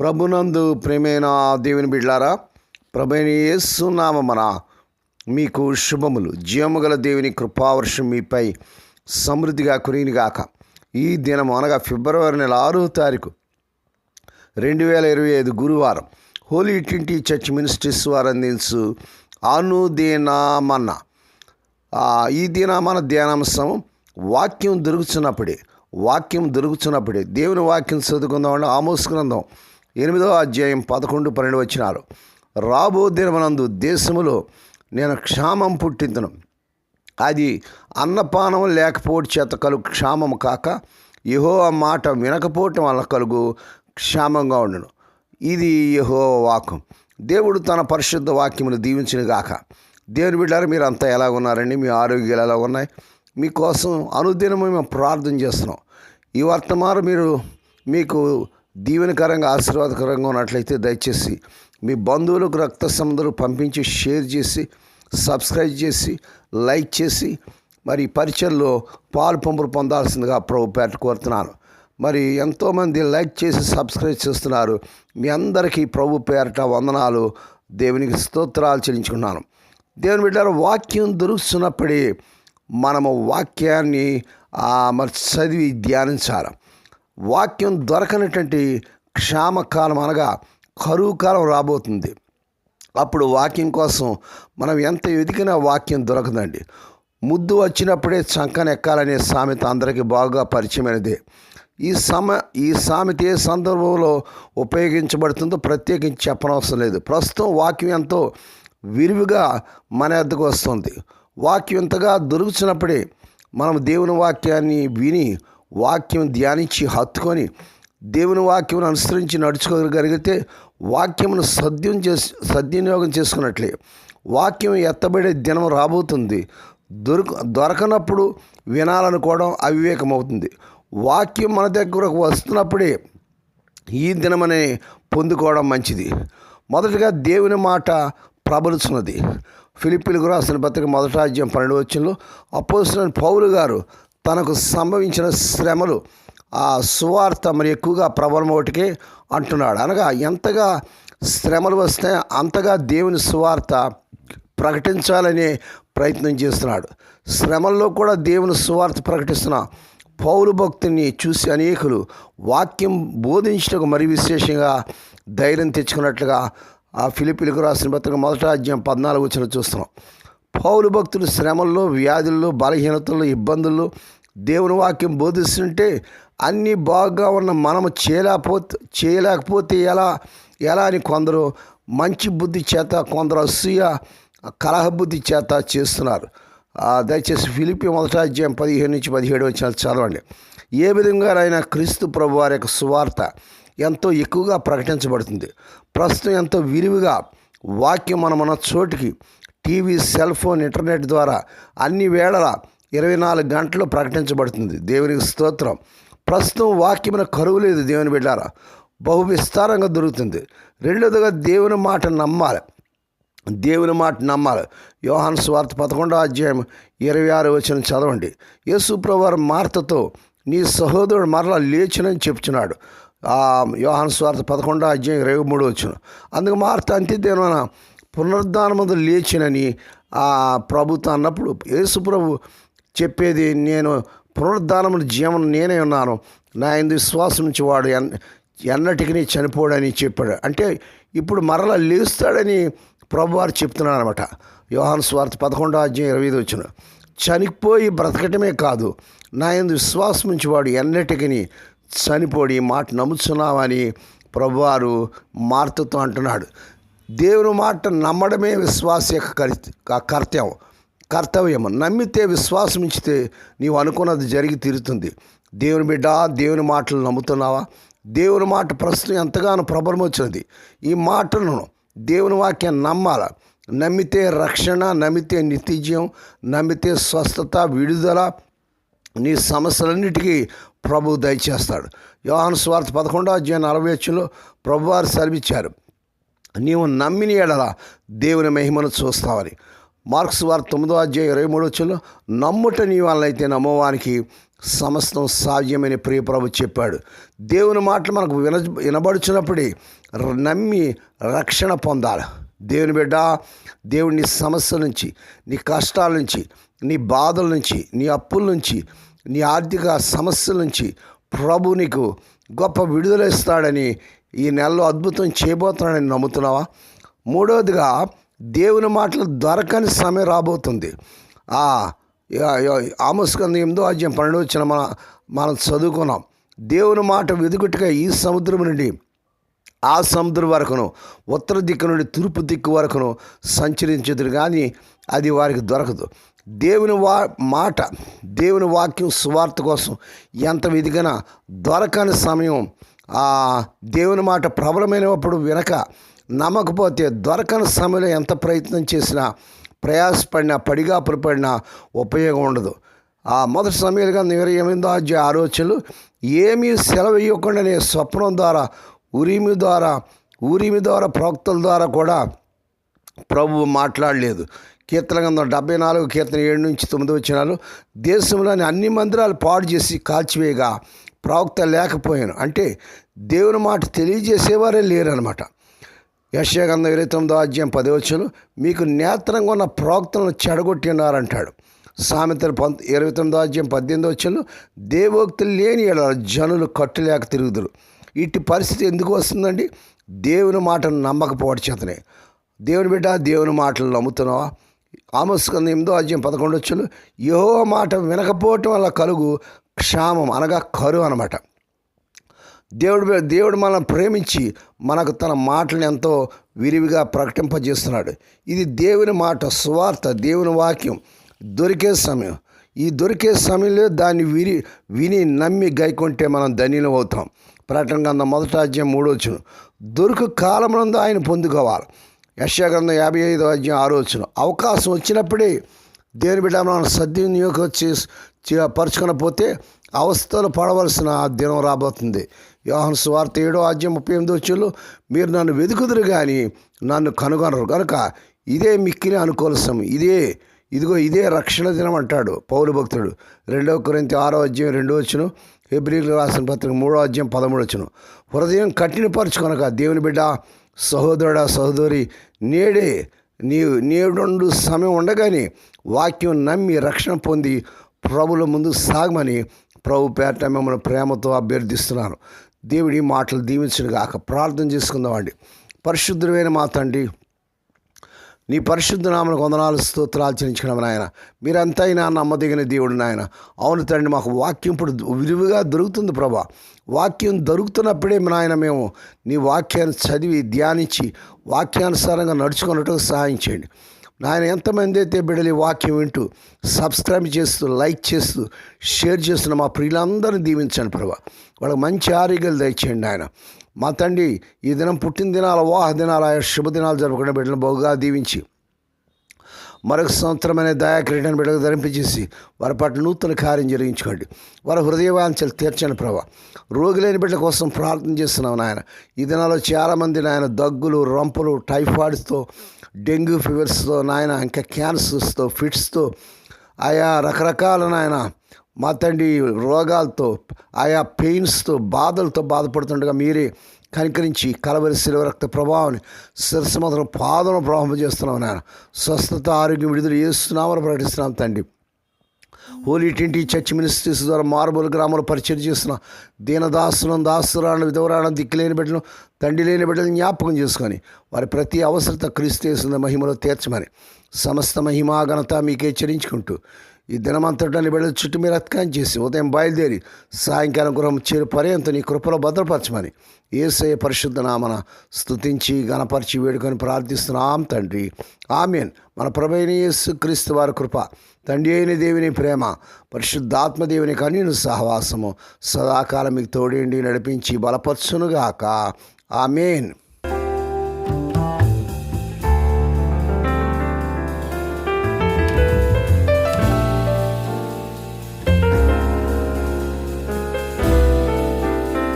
ప్రభునందు ప్రేమైన దేవుని బిడ్లారా ప్రభుని ఏసునామన మీకు శుభములు. జీవముగల దేవుని కృపావర్షం మీపై సమృద్ధిగా కురినిగాక ఈ దినం అనగా ఫిబ్రవరి నెల ఆరో తారీఖు రెండు వేల ఇరవై ఐదు గురువారం హోలీ ట్వంటీ చర్చ్ మినిస్ట్రీస్ వారు అందించు అనుదీనామన్న ఈ దినామన ధ్యానాంశం వాక్యం దొరుకుతున్నప్పుడే వాక్యం దొరుకుతున్నప్పుడే దేవుని వాక్యం చదువుకుందామంటే ఆమోస్ గ్రంథం ఎనిమిదో అధ్యాయం పదకొండు పన్నెండు వచ్చినారు రాబో దినమనందు దేశములో నేను క్షామం పుట్టించను అది అన్నపానం లేకపోవడం చేత కలుగు క్షామం కాక యహో మాట వినకపోవటం వల్ల కలుగు క్షామంగా ఉండను. ఇది యహో వాక్యం. దేవుడు తన పరిశుద్ధ వాక్యమును దీవించిన గాక. దేవుని బిడ్డారు మీరు అంతా ఎలా ఉన్నారండి? మీ ఆరోగ్యాలు ఎలా ఉన్నాయి? మీకోసం అనుదినము మేము ప్రార్థన చేస్తున్నాం. ఈ వర్తమానం మీరు మీకు దీవెనకరంగా ఆశీర్వాదకరంగా ఉన్నట్లయితే దయచేసి మీ బంధువులకు రక్త సంబంధాలు పంపించి షేర్ చేసి సబ్స్క్రైబ్ చేసి లైక్ చేసి మరి పరిచయంలో పాలు పంపులు పొందాల్సిందిగా ప్రభు పేట కోరుతున్నాను. మరి ఎంతోమంది లైక్ చేసి సబ్స్క్రైబ్ చేస్తున్నారు. మీ అందరికీ ప్రభు పేరట వందనాలు. దేవునికి స్తోత్రాలు చెల్లించుకున్నాను దేవుని బిడ్డారు వాక్యం దొరుకుతున్నప్పుడే మనము వాక్యాన్ని మరి చదివి ధ్యానించాలి. వాక్యం దొరకనటువంటి క్షామకాలం అనగా కరువు కాలం రాబోతుంది. అప్పుడు వాక్యం కోసం మనం ఎంత ఎదిగినా వాక్యం దొరకదండి. ముద్దు వచ్చినప్పుడే చంకన ఎక్కాలనే సామెత అందరికీ బాగా పరిచయమైనదే. ఈ సమ ఈ సామెత ఏ సందర్భంలో ఉపయోగించబడుతుందో ప్రత్యేకించి చెప్పనవసరం లేదు. ప్రస్తుతం వాక్యం ఎంతో విరివిగా మన ఎద్దకు వస్తుంది. వాక్యం ఎంతగా దొరుకుతున్నప్పుడే మనం దేవుని వాక్యాన్ని విని వాక్యం ధ్యానించి హత్తుకొని దేవుని వాక్యం అనుసరించి నడుచుకోగలిగితే వాక్యమును సద్యం చేసి సద్వినియోగం చేసుకున్నట్లే. వాక్యం ఎత్తబడే దినం రాబోతుంది. దొరక దొరకనప్పుడు వినాలనుకోవడం అవివేకం అవుతుంది వాక్యం మన దగ్గరకు వస్తున్నప్పుడే ఈ దినమనే పొందుకోవడం మంచిది. మొదటగా దేవుని మాట ప్రబలుచున్నది. ఫిలిపిలకు రాసిన పత్రిక మొదట అధ్యాయం పన్నెండు వచ్చంలో అపోజిషన్ పౌలు గారు తనకు సంభవించిన శ్రమలు ఆ సువార్త మరి ఎక్కువగా ప్రబలం ఒకటికే అంటున్నాడు. అనగా ఎంతగా శ్రమలు వస్తే అంతగా దేవుని సువార్త ప్రకటించాలనే ప్రయత్నం చేస్తున్నాడు. శ్రమల్లో కూడా దేవుని సువార్త ప్రకటిస్తున్న పౌరు భక్తుని చూసి అనేకులు వాక్యం బోధించటకు మరి విశేషంగా ధైర్యం తెచ్చుకున్నట్లుగా ఆ ఫిలిపిలకు రాసిన పత్రిక మొదట అధ్యాయం పద్నాలుగు వచ్చిన చూస్తున్నాం. పౌలు భక్తులు శ్రమల్లో వ్యాధుల్లో బలహీనతల్లో ఇబ్బందుల్లో దేవుని వాక్యం బోధిస్తుంటే అన్నీ బాగా ఉన్న మనము చేయలేకపోతే చేయలేకపోతే ఎలా ఎలా అని కొందరు మంచి బుద్ధి చేత కొందరు అసూయ కలహ బుద్ధి చేత చేస్తున్నారు. దయచేసి ఫిలిపి మొదట అధ్యాయం పదిహేను నుంచి పదిహేడు వచ్చిన చదవండి. ఏ విధంగానైనా క్రీస్తు ప్రభు వారి యొక్క సువార్త ఎంతో ఎక్కువగా ప్రకటించబడుతుంది. ప్రస్తుతం ఎంతో విరివిగా వాక్యం మనం మన చోటికి టీవీ సెల్ ఫోన్ ఇంటర్నెట్ ద్వారా అన్ని వేళలా ఇరవై నాలుగు గంటలు ప్రకటించబడుతుంది. దేవునికి స్తోత్రం. ప్రస్తుతం వాక్యమైన కరువు లేదు దేవుని బిడ్డారా. బహు విస్తారంగా దొరుకుతుంది. రెండోదిగా దేవుని మాట నమ్మాలి. దేవుని మాట నమ్మాలి. యోహాన్ స్వార్థ పదకొండో అధ్యాయం ఇరవై ఆరు వచ్చిన చదవండి. యేసు ప్రభువారు మార్తతో నీ సహోదరుడు మరలా లేచునని చెప్తున్నాడు. యోహాన్ స్వార్థ పదకొండో అధ్యాయం ఇరవై మూడు వచ్చిన అందుకు మార్త అంత్యదేవన పునరుద్ధానముందు లేచినని ఆ ప్రభుత్వం అన్నప్పుడు యేసు ప్రభు చెప్పేది నేను పునరుద్ధానమును జీవనం నేనే ఉన్నాను. నా ఎందు విశ్వాసం నుంచి వాడు ఎన్ చనిపోడని చెప్పాడు. అంటే ఇప్పుడు మరలా లేస్తాడని ప్రభువారు చెప్తున్నాడు అనమాట యోహాన్ స్వార్థ పదకొండో అధ్యాయం ఇరవై ఐదు వచ్చిన చనిపోయి బ్రతకటమే కాదు నా ఎందు విశ్వాసం నుంచి వాడు ఎన్నటికీ చనిపోడి మాట నమ్ముతున్నామని ప్రభువారు మార్తతో అంటున్నాడు. దేవుని మాట నమ్మడమే విశ్వాస యొక్క కర్తవ్యం. కర్తవ్యం నమ్మితే విశ్వాసం ఇచ్చితే నీవు అనుకున్నది జరిగి తీరుతుంది. దేవుని బిడ్డ దేవుని మాటలు నమ్ముతున్నావా? దేవుని మాట ప్రస్తుతం ఎంతగానో ప్రబలం వచ్చినది ఈ మాటలను దేవుని వాక్యాన్ని నమ్మాల? నమ్మితే రక్షణ నమ్మితే నిత్యజయం నమ్మితే స్వస్థత విడుదల. నీ సమస్యలన్నిటికీ ప్రభు దయచేస్తాడు. యోహాను స్వార్థ పదకొండో అధ్యాయం నలభై వచ్చులో ప్రభువారు సెలవిచ్చారు. నీవు నమ్మిన ఎడల దేవుని మహిమను చూస్తావని. మార్క్స్ వారు తొమ్మిదో అధ్యాయం ఇరవై మూడు వచ్చులో నమ్ముట నీ వాళ్ళైతే నమ్మవానికి సమస్తం సాధ్యమని ప్రియప్రభు చెప్పాడు. దేవుని మాటలు మనకు విన వినబడుచున్నప్పుడే నమ్మి రక్షణ పొందాలి. దేవుని బిడ్డ దేవుని సమస్య నుంచి నీ కష్టాల నుంచి నీ బాధల నుంచి నీ అప్పుల నుంచి నీ ఆర్థిక సమస్యల నుంచి ప్రభు నీకు గొప్ప విడుదల ఇస్తాడని ఈ నెలలో అద్భుతం చేయబోతున్నాడని నమ్ముతున్నావా? మూడవదిగా దేవుని మాటలు దొరకని సమయం రాబోతుంది. ఆ ఆమస్కంద ఎనిమిదో అధ్యాయం పన్నెండు వచ్చిన మన మనం చదువుకున్నాం. దేవుని మాట వెదుగుట్టుగా ఈ సముద్రం నుండి ఆ సముద్రం వరకును ఉత్తర దిక్కు నుండి తూర్పు దిక్కు వరకును సంచరించదు కానీ అది వారికి దొరకదు. దేవుని వా మాట దేవుని వాక్యం సువార్త కోసం ఎంత వెదిగినా దొరకని సమయం ఆ దేవుని మాట ప్రబలమైనప్పుడు వినక నమ్మకపోతే దొరకని సమయంలో ఎంత ప్రయత్నం చేసినా ప్రయాసపడినా పడిగాపులు పడినా ఉపయోగం ఉండదు. ఆ మొదటి సమయాలుగా ఇరవై ఎనిమిదో అధ్యాయ ఆలోచనలు ఏమీ సెలవు ఇవ్వకుండానే స్వప్నం ద్వారా ఉరిమి ద్వారా ఊరిమి ద్వారా ప్రవక్తల ద్వారా కూడా ప్రభువు మాట్లాడలేదు. కీర్తన గంధం డెబ్బై నాలుగు కీర్తన ఏడు నుంచి తొమ్మిది వచ్చినాలు దేశంలోని అన్ని మందిరాలు పాడు చేసి కాల్చివేయగా ప్రవక్త లేకపోయాను. అంటే దేవుని మాట తెలియజేసేవారే లేరనమాట యశాగంధం ఇరవై తొమ్మిదో అధ్యాయం పదవచ్చును మీకు నేత్రంగా ఉన్న ప్రోక్తలను చెడగొట్టినారంటాడు. సామెతలు పంత ఇరవై తొమ్మిదో అధ్యాయం పద్దెనిమిది వచ్చును దేవోక్తులు లేని జనులు కట్టులేక తిరుగుదురు. ఇట్టి పరిస్థితి ఎందుకు వస్తుందండి? దేవుని మాటను నమ్మకపోవడం చేతనే. దేవుని బిడ్డ దేవుని మాటలు నమ్ముతున్నావా? ఆమస్కంద ఎనిమిదో అధ్యాయం పదకొండు వచ్చులు యహో మాట వినకపోవటం వల్ల కలుగు క్షామం అనగా కరువు అనమాట దేవుడు దేవుడు మనం ప్రేమించి మనకు తన మాటలను ఎంతో విరివిగా ప్రకటింపజేస్తున్నాడు. ఇది దేవుని మాట సువార్త దేవుని వాక్యం. దొరికే సమయం. ఈ దొరికే సమయంలో దాన్ని విరి విని నమ్మి గైకుంటే మనం ధన్యులం అవుతాం. ప్రకటన గ్రంథం మొదట అధ్యాయం మూడో దొరుకు కాలమునందు ఆయన పొందుకోవాలి. యశాగ్రంథం యాభై ఐదో అధ్యాయం ఆరో అవకాశం వచ్చినప్పుడే దేవుని బిడ్డ మనం సద్వినియోగం చేసి చే- పరుచుకొనపోతే అవస్థలు పడవలసిన ఆ దినం రాబోతుంది. యోహన్ స్వార్త ఏడో అధ్యాయం ముప్పై ఎనిమిది వచ్చేళ్ళు మీరు నన్ను వెతుకుదురు కానీ నన్ను కనుగొనరు. కనుక ఇదే మిక్కిలి అనుకూలసం ఇదే ఇదిగో ఇదే రక్షణ దినం అంటాడు పౌరు భక్తుడు. రెండవ కొరింత ఆరో అధ్యాయం రెండో వచ్చును ఫిబ్రిల్ రాసిన పత్రిక మూడో అధ్యాయం పదమూడు వచ్చును హృదయం కఠినపరచుకొనక దేవుని బిడ్డ సహోదరుడా సహోదరి నేడే నీవు నేడు సమయం ఉండగానే వాక్యం నమ్మి రక్షణ పొంది ప్రభుల ముందు సాగమని ప్రభు పేట మిమ్మల్ని ప్రేమతో అభ్యర్థిస్తున్నాను. దేవుడి మాటలు దీవించను గాక. ప్రార్థన చేసుకుందామండి పరిశుద్ధమైన మా తండ్రి నీ పరిశుద్ధ నామను వందనాలు స్తోత్రాలు చెల్లించడం నాయన. మీరంతా అయినా నమ్మదగిన దేవుడు నాయన. అవును తండ్రి మాకు వాక్యం ఇప్పుడు విరివిగా దొరుకుతుంది ప్రభా. వాక్యం దొరుకుతున్నప్పుడే నాయన మేము నీ వాక్యాన్ని చదివి ధ్యానించి వాక్యానుసారంగా నడుచుకున్నట్టు సహాయం చేయండి. నాయన ఎంతమంది అయితే బిడ్డలు వాక్యం వింటూ సబ్స్క్రైబ్ చేస్తూ లైక్ చేస్తూ షేర్ చేస్తున్న మా ప్రియులందరినీ దీవించండి ప్రభా. వాళ్ళకి మంచి ఆరోగ్యాలు దయచేయండి ఆయన మా తండ్రి ఈ దినం పుట్టిన దినాల వాహ దినాల శుభదినాలు జరుపుకునే బిడ్డలు బహుగా దీవించి మరొక సంవత్సరమైన దయాక్రీడని బిడ్డకు ధరింపజేసి వారి పట్ల నూతన కార్యం జరిగించుకోండి. వారి హృదయవాంఛలు తీర్చండి ప్రభా. రోగులేని బిడ్డల కోసం ప్రార్థన చేస్తున్నాం నాయన. ఈ దినాల్లో చాలామంది నాయన దగ్గులు రంపులు టైఫాయిడ్స్తో డెంగ్యూ ఫీవర్స్తో నాయన ఇంకా క్యాన్సర్స్తో ఫిట్స్తో ఆయా రకరకాల నాయన మా తండ్రి రోగాలతో ఆయా పెయిన్స్తో బాధలతో బాధపడుతుండగా మీరే కనికరించి కలవరి శిలువ రక్త ప్రభావాన్ని శిరసమతను పాదలను ప్రభావం చేస్తున్నాం నాయన. స్వస్థత ఆరోగ్యం విడుదల చేస్తున్నామని ప్రకటిస్తున్నాం తండ్రి. హోలీ ట్వంటీ చర్చ్ మినిస్ట్రీస్ ద్వారా మార్బుల్ గ్రామాలు పరిచయం చేస్తున్న దీనదాసులను దాసురాలను విధవరాలను దిక్కులేని బిడ్డలను తండ్రి లేని బిడ్డలను జ్ఞాపకం చేసుకొని వారి ప్రతి అవసరత క్రీస్తేస్తున్న మహిమలో తీర్చమని సమస్త మహిమా ఘనత మీకే చెల్లించుకుంటూ ఈ దినమంతటాన్ని బిడ్డల చుట్టూ మీరు అత్కాయం చేసి ఉదయం బయలుదేరి సాయంకాలం గృహం చేరు పర్యంత నీ కృపలో భద్రపరచమని ఏసయ పరిశుద్ధ నామన స్థుతించి గణపరిచి వేడుకొని ప్రార్థిస్తున్నాం తండ్రి. ఆమెన్. మన ప్రభైన యేసు క్రీస్తు వారి కృప తండ్రి అయిన దేవుని ప్రేమ పరిశుద్ధాత్మ దేవుని సహవాసము సదాకాలం మీకు తోడేండి నడిపించి బలపరచునుగాక. ఆమెన్.